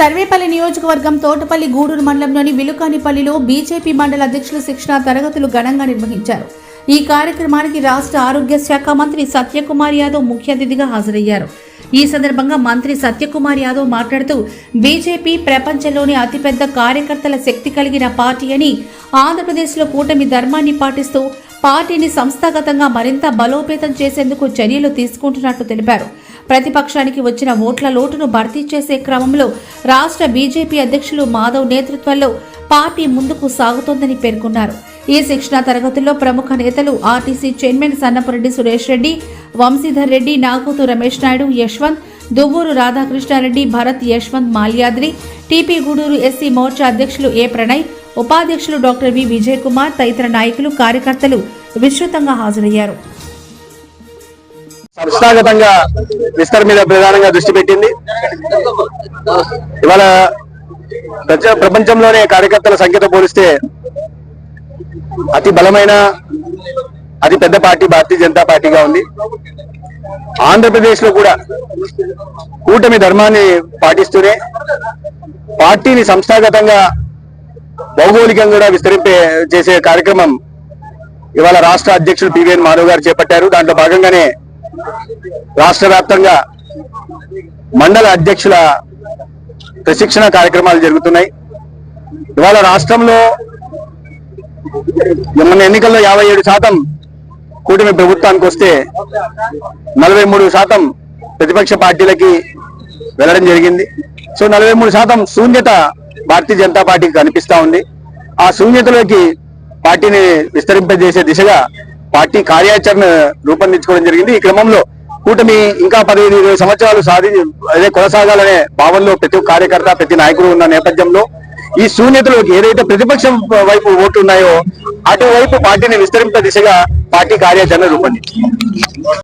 సర్వేపల్లి నియోజకవర్గం తోటపల్లి గూడూరు మండలంలోని విలుకానిపల్లిలో బీజేపీ మండల అధ్యక్షుల శిక్షణ తరగతులు ఘనంగా నిర్వహించారు. ఈ కార్యక్రమానికి రాష్ట్ర ఆరోగ్య శాఖ మంత్రి సత్యకుమార్ యాదవ్ ముఖ్య అతిథిగా హాజరయ్యారు. ఈ సందర్భంగా మంత్రి సత్యకుమార్ యాదవ్ మాట్లాడుతూ బీజేపీ ప్రపంచంలోని అతిపెద్ద కార్యకర్తల శక్తి కలిగిన పార్టీ అని ఆంధ్రప్రదేశ్లో కూటమి ధర్మాన్ని పాటిస్తూ పార్టీని సంస్థాగతంగా మరింత బలోపేతం చేసేందుకు చర్యలు తీసుకుంటున్నట్టు తెలిపారు. ప్రతిపక్షానికి వచ్చిన ఓట్ల లోటును భర్తీ చేసే క్రమంలో రాష్ట్ర బీజేపీ అధ్యక్షులు మాధవ్ నేతృత్వంలో పార్టీ ముందుకు సాగుతోందని పేర్కొన్నారు. ఈ శిక్షణ తరగతుల్లో ప్రముఖ నేతలు RTC chairman Sannapureddy Suresh Reddy Vamsidhar Reddy Nagothu Ramesh Naidu Yashwanth Duvvuru Radhakrishnareddy Bharat Yashwanth Malyadri TP Gudur SC Morcha అధ్యక్షులు ఏ ప్రణయ్ ఉపాధ్యక్షులు డాక్టర్ వి విజయ్ కుమార్ తదితర నాయకులు కార్యకర్తలు విస్తృతంగా హాజరయ్యారు. సంస్థాగతంగా విస్తర్ మీద ప్రధానంగా దృష్టి పెట్టింది. ఇవాళ ప్రజ ప్రపంచంలోనే కార్యకర్తల సంఖ్యతో పోలిస్తే అతి బలమైన అతి పెద్ద పార్టీ భారతీయ జనతా పార్టీగా ఉంది. ఆంధ్రప్రదేశ్లో కూడా కూటమి ధర్మాన్ని పాటిస్తూనే పార్టీని సంస్థాగతంగా భౌగోళికంగా కూడా విస్తరింపే చేసే కార్యక్రమం ఇవాళ రాష్ట్ర అధ్యక్షుడు పివిఎన్ మాధవ్ గారు చేపట్టారు. దాంట్లో భాగంగానే రాష్ట్ర వ్యాప్తంగా మండల అధ్యక్షుల ప్రశిక్షణ కార్యక్రమాలు జరుగుతున్నాయి. ఇవాళ రాష్ట్రంలో మొన్న ఎన్నికల్లో యాభై ఏడు శాతం కూటమి ప్రభుత్వానికి వస్తే నలభై మూడు శాతం ప్రతిపక్ష పార్టీలకి వెళ్ళడం జరిగింది. సో నలభై మూడు శాతం శూన్యత భారతీయ జనతా పార్టీకి కనిపిస్తా ఉంది. ఆ శూన్యతలోకి పార్టీని విస్తరింపజేసే దిశగా పార్టీ కార్యాచరణ రూపొందించుకోవడం జరిగింది. ఈ క్రమంలో కూటమి ఇంకా పదిహేను ఇరవై సంవత్సరాలు సాధి అదే కొనసాగాలనే భావనలో ప్రతి ఒక్క కార్యకర్త ప్రతి నాయకుడు ఉన్న నేపథ్యంలో ఈ శూన్యతలోకి ఏదైతే ప్రతిపక్షం వైపు ఓట్లు ఉన్నాయో అటువైపు పార్టీని విస్తరింప దిశగా పార్టీ కార్యాచరణ రూపొందించింది.